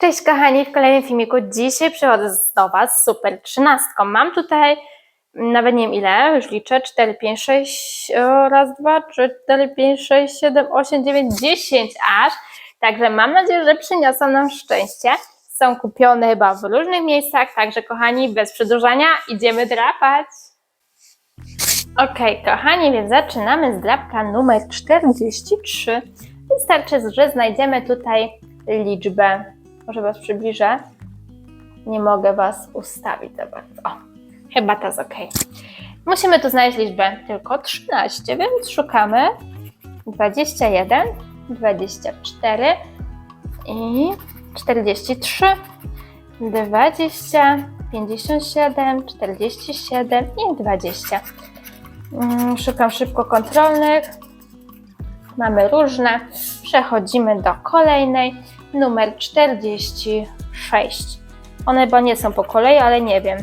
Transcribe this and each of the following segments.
Cześć kochani, w kolejnym filmiku dzisiaj przychodzę do Was z super trzynastką. Mam tutaj nawet nie wiem ile, już liczę, 4, 5, 6, o, raz, dwa, trzy, 4, 5, 6, 7, 8, 9, 10 aż. Także mam nadzieję, że przyniosą nam szczęście. Są kupione chyba w różnych miejscach, także kochani, bez przedłużania idziemy drapać. Okej, kochani, więc zaczynamy z drapka numer 43. Wystarczy, że znajdziemy tutaj liczbę. Może Was przybliżę. Nie mogę Was ustawić za bardzo. O, chyba to jest ok. Musimy tu znaleźć liczbę tylko 13, więc szukamy 21, 24 i 43, 20, 57, 47 i 20. Mm, Szukam szybko kontrolnych. Mamy różne. Przechodzimy do kolejnej. Numer 46. One chyba nie są po kolei, ale nie wiem.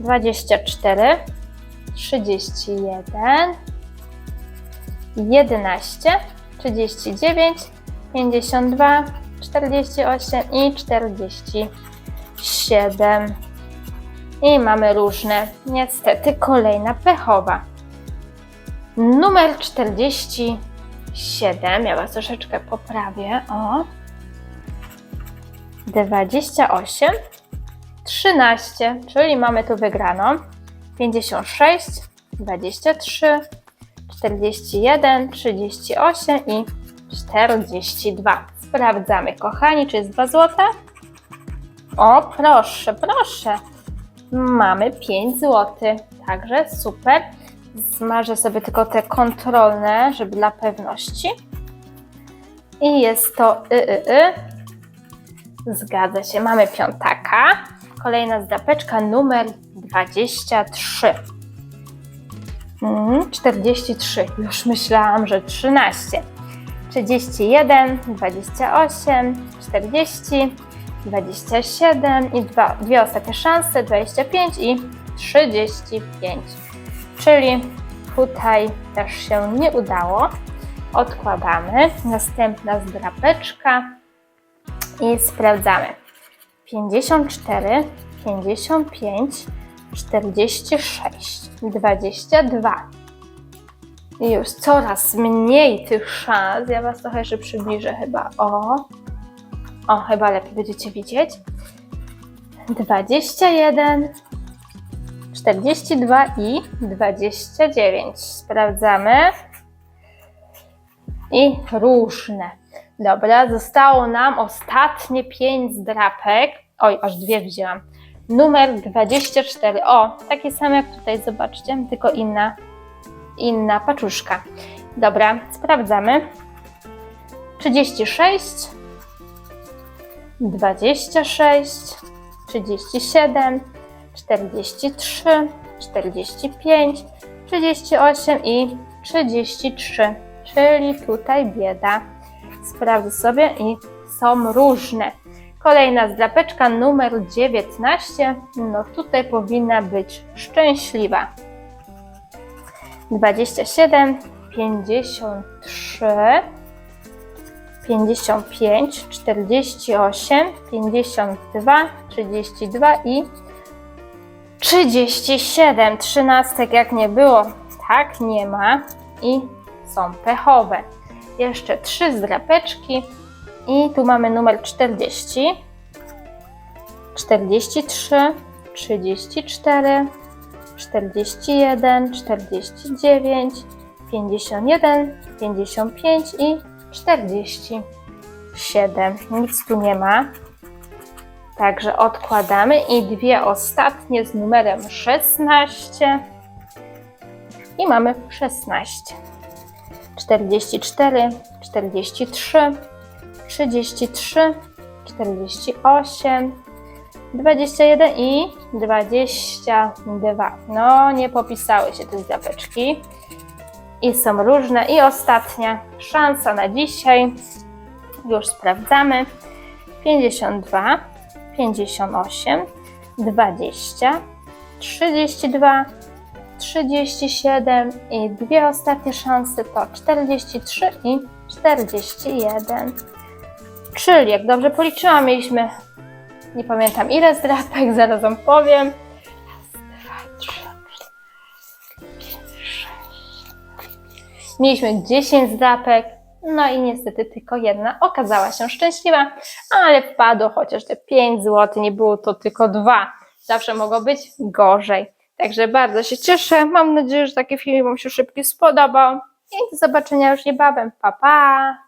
24, 31, 11, 39, 52, 48 i 47. I mamy różne. Niestety kolejna pechowa. Numer 47. Ja Was troszeczkę poprawię. O. 28, 13, czyli mamy tu wygraną. 56, 23, 41, 38 i 42. Sprawdzamy, kochani, czy jest 2 złote? O, proszę, proszę. Mamy 5 zł, także super. Zmarzę sobie tylko te kontrolne, żeby dla pewności. I jest to y, y, y. Zgadza się, mamy piątaka. Kolejna zdrapeczka numer 23. Mm, 43. Już myślałam, że 13. 31, 28, 40, 27 i dwa, dwie ostatnie szanse 25 i 35. Czyli tutaj też się nie udało. Odkładamy. Następna zdrapeczka i sprawdzamy. 54, 55, 46, 22. I już coraz mniej tych szans. Ja Was trochę jeszcze przybliżę chyba. O, o, chyba lepiej będziecie widzieć. 21, 42 i 29. Sprawdzamy. I różne. Dobra, zostało nam ostatnie 5 zdrapek. Oj, aż dwie wzięłam. Numer 24. O, takie same jak tutaj, zobaczcie, tylko inna, inna paczuszka. Dobra, sprawdzamy. 36, 26, 37, 43, 45, 38 i 33. Czyli tutaj bieda. Sprawdzę sobie i są różne. Kolejna zdrapeczka numer 19. No tutaj powinna być szczęśliwa. 27, 53, 55, 48, 52, 32 i 37. Trzynastek jak nie było, tak nie ma i są pechowe. Jeszcze trzy zdrapeczki i tu mamy numer 40, 43, 34, 41, 49, 51, 55 i 47. Nic tu nie ma. Także odkładamy i dwie ostatnie z numerem 16. I mamy 16. 44, 43, 33, 48, 21 i 22. No, nie popisały się te zapeczki. I są różne. I ostatnia szansa na dzisiaj. Już sprawdzamy. 52, 58, 20, 32, 37 i dwie ostatnie szanse to 43 i 41. Czyli jak dobrze policzyłam, mieliśmy Nie pamiętam ile zdrapek, zaraz wam powiem. Mieliśmy 10 zdrapek, no i niestety tylko jedna okazała się szczęśliwa, ale wpadło chociaż te 5 zł, nie było to tylko dwa. Zawsze mogło być gorzej. Także bardzo się cieszę. Mam nadzieję, że taki film Wam się szybko spodobał. I do zobaczenia już niebawem. Pa, pa!